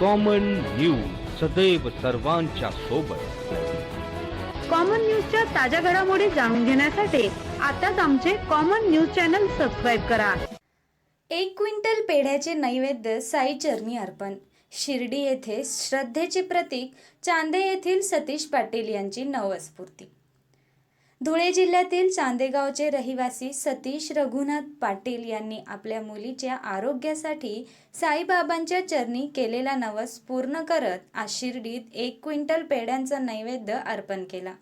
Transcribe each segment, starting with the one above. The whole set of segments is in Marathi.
कॉमन न्यूज सदैव सर्वांच्या सोबत. कॉमन न्यूजच्या ताज्या घडामोडी जाणून घेण्यासाठी आताच आमचे कॉमन न्यूज चॅनल सबस्क्राईब करा. एक क्विंटल पेढ्याचे नैवेद्य साई चरणी अर्पण. शिर्डी येथे श्रद्धेचे प्रतीक चांदे येथील सतीश पाटील यांची नवस्फूर्ती. धुळे जिल्ह्यातील चांदेगावचे रहिवासी सतीश रघुनाथ पाटील यांनी आपल्या मुलीच्या आरोग्यासाठी साईबाबांच्या चरणी केलेला नवस पूर्ण करत आशिर्डीत एक क्विंटल पेढ्यांचा नैवेद्य अर्पण केला.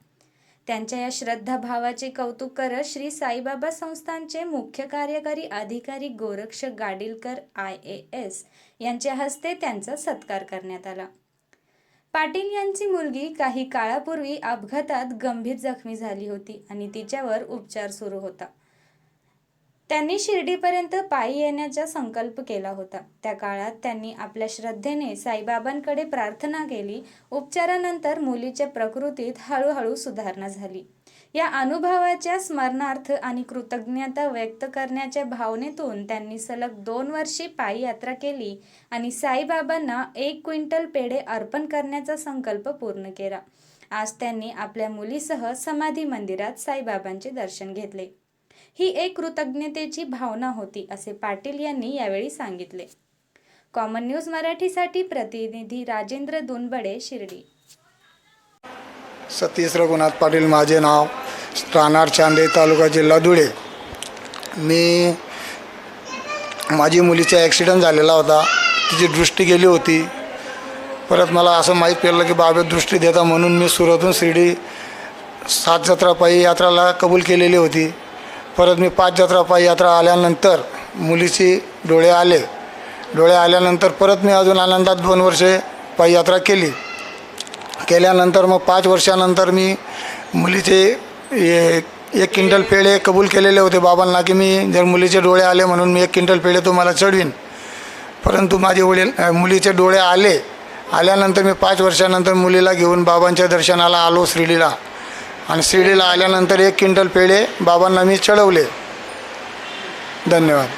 त्यांच्या या श्रद्धाभावाचे कौतुक करत श्री साईबाबा संस्थानचे मुख्य कार्यकारी अधिकारी Goraksh Gadilkar I A S यांच्या हस्ते त्यांचा सत्कार करण्यात आला. पाटील यांची मुलगी काही काळापूर्वी अपघातात गंभीर जखमी झाली होती आणि तिच्यावर उपचार सुरू होता. त्यांनी शिर्डीपर्यंत पायी येण्याचा संकल्प केला होता. त्या काळात त्यांनी आपल्या श्रद्धेने साईबाबांकडे प्रार्थना केली. उपचारानंतर मुलीच्या प्रकृतीत हळूहळू सुधारणा झाली. या अनुभवाच्या स्मरणार्थ आणि कृतज्ञता व्यक्त करण्याच्या भावनेतून त्यांनी सलग दोन वर्षे पायी यात्रा केली आणि साईबाबांना एक क्विंटल पेढे अर्पण करण्याचा संकल्प पूर्ण केला. आज त्यांनी आपल्या मुलीसह समाधी मंदिरात साईबाबांचे दर्शन घेतले. ही एक कृतज्ञतेची भावना होती असे पाटील यांनी यावेळी सांगितले. कॉमन न्यूज मराठीसाठी प्रतिनिधी राजेंद्र दुनबडे शिर्डी. सतीश रघुनाथ पाटील माझे नाव. राहणार चांदे तालुका जिल्हा धुळे. मी माझी मुलीचा ॲक्सिडेंट झालेला होता. तिची दृष्टी गेली होती. परत मला असं माहीत पडलं की बाबा दृष्टी देता म्हणून मी सुरतून शिर्डी सात जत्रापायी यात्राला कबूल केलेली होती. परत मी पाच जत्रा पायी यात्रा आल्यानंतर मुलीची डोळे आले. डोळे आल्यानंतर परत मी अजून आनंदात दोन वर्षे पायी यात्रा केली. केल्यानंतर मग पाच वर्षानंतर मी मुलीचे ए- एक क्विंटल पेढे कबूल केलेले होते बाबांना की मी जर मुलीचे डोळे आले म्हणून मी एक क्विंटल पेढे तुम्हाला चढवीन. परंतु माझे वडील मुलीचे डोळे आले. आल्यानंतर मी पाच वर्षानंतर मुलीला घेऊन बाबांच्या दर्शनाला आलो श्रीलीला. आणि शिर्डीला आल्यानंतर एक क्विंटल पेढे बाबांना मी चढवले. धन्यवाद.